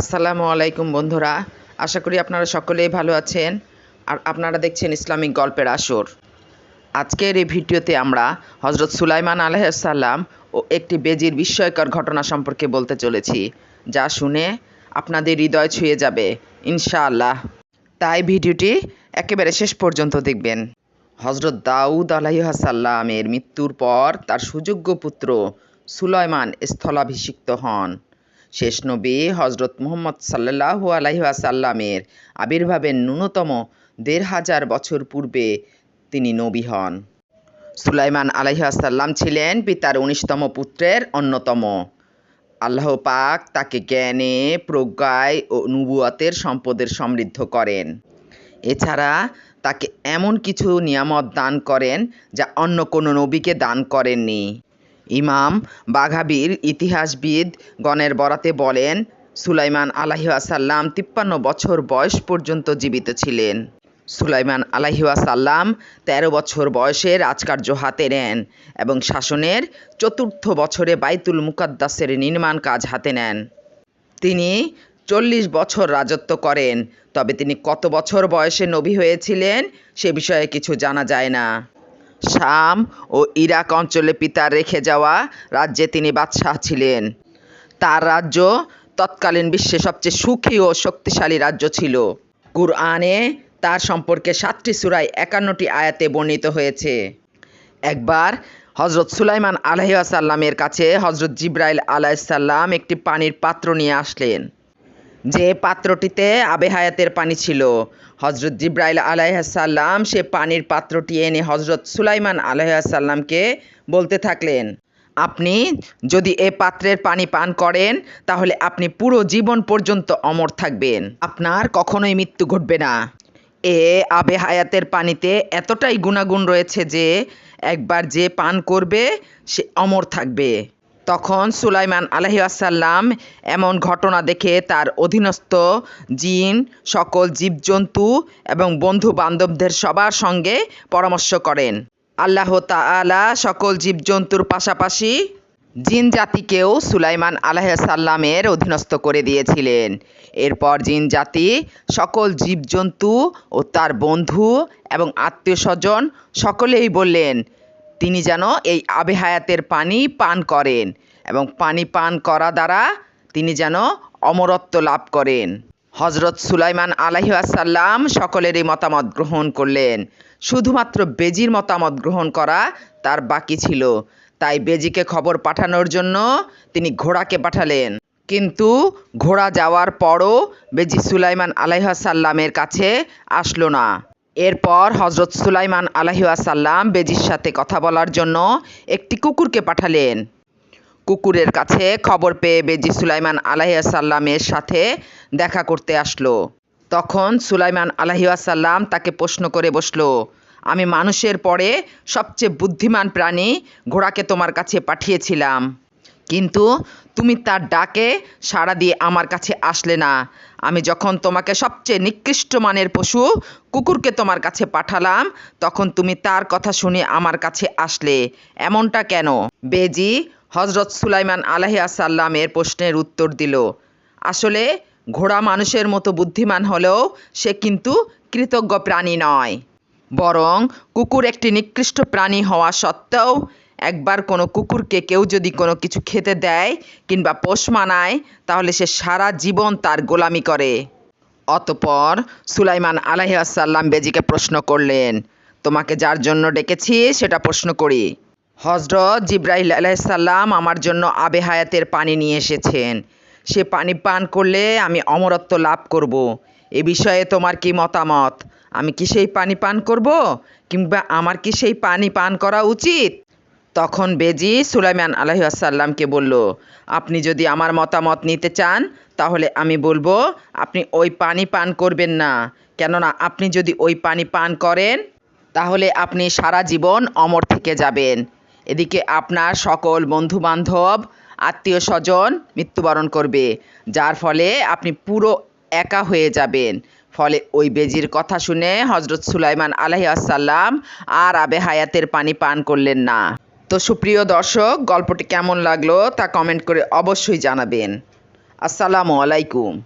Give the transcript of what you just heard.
আসসালামু আলাইকুম বন্ধুরা। আশা করি আপনারা সকলেই ভালো আছেন। আর আপনারা দেখছেন ইসলামিক গল্পের আসর। আজকের এই ভিডিওতে আমরা হজরত সুলাইমান আলহাম ও একটি বেজির বিস্ময়কর ঘটনা সম্পর্কে বলতে চলেছি, যা শুনে আপনাদের হৃদয় ছুঁয়ে যাবে, ইনশাআল্লাহ। তাই ভিডিওটি একেবারে শেষ পর্যন্ত দেখবেন। হজরত দাউদ আলাইহাসাল্লামের মৃত্যুর পর তার সুযোগ্য পুত্র সুলাইমান স্থলাভিষিক্ত হন। শেষ নবী হজরত মুহম্মদ সাল্লাহ আলাইহাসাল্লামের আবির্ভাবের ন্যূনতম দেড় হাজার বছর পূর্বে তিনি নবী হন। সুলাইমান আলাইহাসাল্লাম ছিলেন পিতার উনিশতম পুত্রের অন্যতম। আল্লাহ পাক তাকে জ্ঞানে, প্রজ্ঞায় ও নুবুয়াতের সম্পদের সমৃদ্ধ করেন। এছাড়া তাকে এমন কিছু নিয়ামত দান করেন যা অন্য কোনো নবীকে দান করেননি। ইমাম বাঘাবির ইতিহাসবিদ গণের বরাতে বলেন, সুলাইমান আলাহিসাল্লাম তিপ্পান্ন বছর বয়স পর্যন্ত জীবিত ছিলেন। সুলাইমান আলাহিসাল্লাম তেরো বছর বয়সে রাজকার্য হাতে নেন এবং শাসনের চতুর্থ বছরে বাইতুল মুকাদ্দাসের নির্মাণ কাজ হাতে নেন। তিনি চল্লিশ বছর রাজত্ব করেন, তবে তিনি কত বছর বয়সে নবী হয়েছিলেন সে বিষয়ে কিছু জানা যায় না। শাম ও ইরাক অঞ্চলে পিতার রেখে যাওয়া রাজ্যে তিনি বাদশাহ ছিলেন। তার রাজ্য তৎকালীন বিশ্বে সবচেয়ে সুখী ও শক্তিশালী রাজ্য ছিল। কুরআনে তার সম্পর্কে সাতটি সুরায় একান্নটি আয়াতে বর্ণিত হয়েছে। একবার হজরত সুলাইমান আলহাসাল্লামের কাছে হজরত জিব্রাইল আলাইসাল্লাম একটি পানির পাত্র নিয়ে আসলেন। যে পাত্রটিতে আবে হায়াতের পানি ছিল। হজরত জিব্রাইল আলাইহাসাল্লাম সে পানির পাত্রটি এনে হজরত সুলাইমান আলাইহাসাল্লামকে বলতে থাকলেন, আপনি যদি এ পাত্রের পানি পান করেন, তাহলে আপনি পুরো জীবন পর্যন্ত অমর থাকবেন। আপনার কখনোই মৃত্যু ঘটবে না। এ আবে হায়াতের পানিতে এতটাই গুণাগুণ রয়েছে যে, একবার যে পান করবে, সে অমর থাকবে। তখন সুলাইমান আলহিয়াসাল্লাম এমন ঘটনা দেখে তার অধীনস্থ জিন, সকল জীবজন্তু এবং বন্ধু বান্ধবদের সবার সঙ্গে পরামর্শ করেন। আল্লাহ তাআলা সকল জীবজন্তুর পাশাপাশি জিন জাতিকেও সুলাইমান আলাইসাল্লামের অধীনস্থ করে দিয়েছিলেন। এরপর জিন জাতি সকল জীবজন্তু ও তার বন্ধু এবং আত্মীয় স্বজন সকলেই বললেন তিনি যেন এই আবে হায়াতের পানি পান করেন এবং পানি পান করা দ্বারা তিনি যেন অমরত্ব লাভ করেন। হজরত সুলাইমান আলাইসাল্লাম সকলেরই মতামত গ্রহণ করলেন। শুধুমাত্র বেজির মতামত গ্রহণ করা তার বাকি ছিল। তাই বেজিকে খবর পাঠানোর জন্য তিনি ঘোড়াকে পাঠালেন। কিন্তু ঘোড়া যাওয়ার পরও বেজি সুলাইমান আলাইহাসাল্লামের কাছে আসলো না। এরপর হজরত সুলাইমান আলাহিসাল্লাম বেজির সাথে কথা বলার জন্য একটি কুকুরকে পাঠালেন। কুকুরের কাছে খবর পেয়ে বেজি সুলাইমান আলাহিসাল্লামের সাথে দেখা করতে আসলো। তখন সুলাইমান আলাহিসাল্লাম তাকে প্রশ্ন করে বসল, আমি মানুষের পরে সবচেয়ে বুদ্ধিমান প্রাণী ঘোড়াকে তোমার কাছে পাঠিয়েছিলাম। কিন্তু তুমি তার ডাকে সাড়া দিয়ে আমার কাছে আসলে না। আমি যখন তোমাকে সবচেয়ে নিকৃষ্ট মানের পশু কুকুরকে তোমার কাছে পাঠালাম, তখন তুমি তার কথা শুনে আমার কাছে আসলে। এমনটা কেন? বেজি হজরত সুলাইমান আলাহিয়াসাল্লামের প্রশ্নের উত্তর দিল, আসলে ঘোড়া মানুষের মতো বুদ্ধিমান হলেও সে কিন্তু কৃতজ্ঞ প্রাণী নয়। বরং কুকুর একটি নিকৃষ্ট প্রাণী হওয়া সত্ত্বেও একবার কোনো কুকুরকে কেউ যদি কোনো কিছু খেতে দেয় কিংবা পোষ মানায়, তাহলে সে সারা জীবন তার গোলামি করে। অতপর সুলাইমান আলাইসাল্লাম বেজিকে প্রশ্ন করলেন, তোমাকে যার জন্য ডেকেছি সেটা প্রশ্ন করি। হজরত জিব্রাহিল আলাইসাল্লাম আমার জন্য আবে হায়াতের পানি নিয়ে এসেছেন। সে পানি পান করলে আমি অমরত্ব লাভ করব। এ বিষয়ে তোমার কি মতামত? আমি কি সেই পানি পান করব কিংবা আমার কি সেই পানি পান করা উচিত? তখন বেজি সুলাইমান আলহাসাল্লামকে বলল, আপনি যদি আমার মতামত নিতে চান, তাহলে আমি বলব, আপনি ওই পানি পান করবেন না। কেননা আপনি যদি ওই পানি পান করেন, তাহলে আপনি সারা জীবন অমর থেকে যাবেন। এদিকে আপনার সকল বন্ধু বান্ধব আত্মীয় স্বজন মৃত্যুবরণ করবে, যার ফলে আপনি পুরো একা হয়ে যাবেন। ফলে ওই বেজির কথা শুনে হজরত সুলাইমান আলাহি আসাল্লাম আর আবে হায়াতের পানি পান করলেন না। তো সুপ্রিয় দর্শক গল্পটি কেমন লাগল তা কমেন্ট করে অবশ্যই জানাবেন। আসসালামু আলাইকুম।